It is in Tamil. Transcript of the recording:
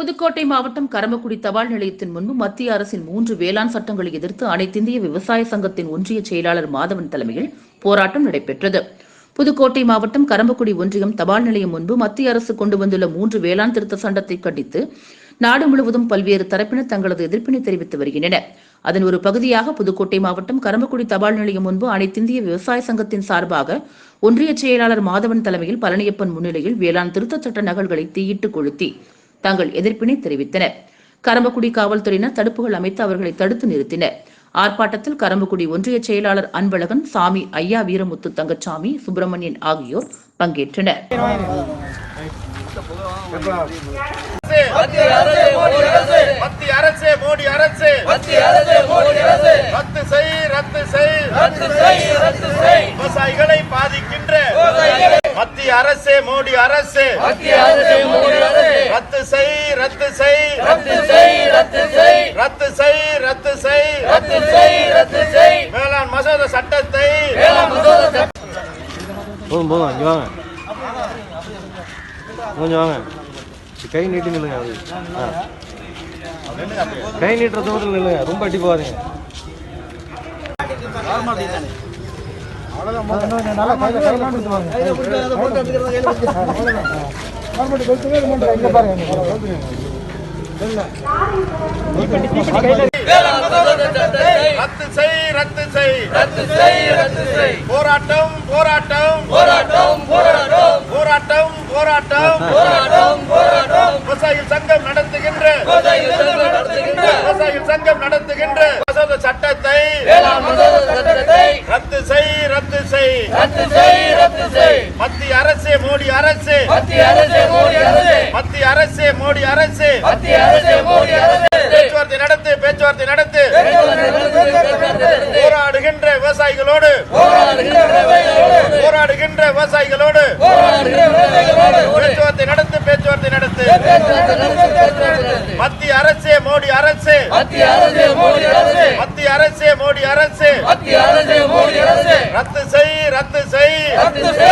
புதுக்கோட்டை மாவட்டம் கரம்பக்குடி தபால் நிலையத்தின் முன்பு மத்திய அரசின் மூன்று வேளாண் சட்டங்களை எதிர்த்து அனைத்திந்திய விவசாய சங்கத்தின் ஒன்றிய செயலாளர் மாதவன் தலைமையில் போராட்டம் நடைபெற்றது. புதுக்கோட்டை மாவட்டம் கரம்பக்குடி ஒன்றியம் தபால் நிலையம் முன்பு மத்திய அரசு கொண்டு வந்துள்ள மூன்று வேளாண் திருத்த சட்டத்தை கண்டித்து நாடு முழுவதும் பல்வேறு தரப்பினர் தங்களது எதிர்ப்பினை தெரிவித்து வருகின்றனர். அதன் ஒரு பகுதியாக புதுக்கோட்டை மாவட்டம் கரம்பக்குடி தபால் நிலையம் முன்பு அனைத்திந்திய விவசாய சங்கத்தின் சார்பாக ஒன்றிய செயலாளர் மாதவன் தலைமையில் பழனியப்பன் முன்னிலையில் வேளாண் திருத்த சட்ட நகல்களை தீயிட்டு கொளுத்தி தங்கள் எதிர்ப்பினை தெரிவித்தனர். கரம்பக்குடி காவல்துறையினர் தடுப்புகள் அமைத்து அவர்களை தடுத்து நிறுத்தினர். ஆர்ப்பாட்டத்தில் கரம்பக்குடி ஒன்றிய செயலாளர் அன்பழகன் சாமி ஐயா வீரமுத்து தங்கச்சாமி சுப்பிரமணியன் ஆகியோர் பங்கேற்றனர். விவசாயிகளை பாதிக்கின்ற மத்திய அரசே மோடி அரசே. மத்திய அரசு மோடி அரசு. ரத்து செய் ரத்து செய். ரத்து செய் ரத்து செய். வேளாண் மசோதா சட்டத்தை வேளாண் மசோதா சட்டம் போதும் போதும் இங்கே வாங்க. கொஞ்சம் வாங்க. கை நீட்டி நில்லுங்க அது. கை நீட்டுற தூரத்தில் நில்லுங்க ரொம்ப அடி போகாதீங்க. சட்டத்தை ரத்து செய் ரத்து செய் ரத்து செய் ரத்து செய் போராட்டம் போராட்டம் போராட்டம். போராட்டம் போராட்டம் போராட்டம் போராட்டம் போராட்டம் விவசாயிகள் சங்கம் நடத்துகின்ற விவசாயிகள் சங்கம் நடத்துகின்ற விவசாயிகள் சங்கம் நடத்துகின்ற சட்டத்தை ரத்து செய் ரத்து செய் ரத்து செய் ரத்து செய் மத்திய அரசே மோடி அரசு மத்திய அரசு மோடி அரசு மத்திய அரசே மோடி அரசே மத்திய அரசு மோடி அரசு பேச்சுவார்த்தை நடத்து பேச்சுவார்த்தை நடத்து போராடுகின்ற விவசாயிகளோடு போராடுகின்ற விவசாயிகளோடு பேச்சுவார்த்தை நடத்து பேச்சுவார்த்தை நடத்து. மத்திய அரசே மோடி அரசே. மத்திய அரசு மோடி அரசு. மத்திய அரசே மோடி அரசே. மத்திய அரசு மோடி அரசு. ரத்து செய் ரத்து செய். ரத்து செய்.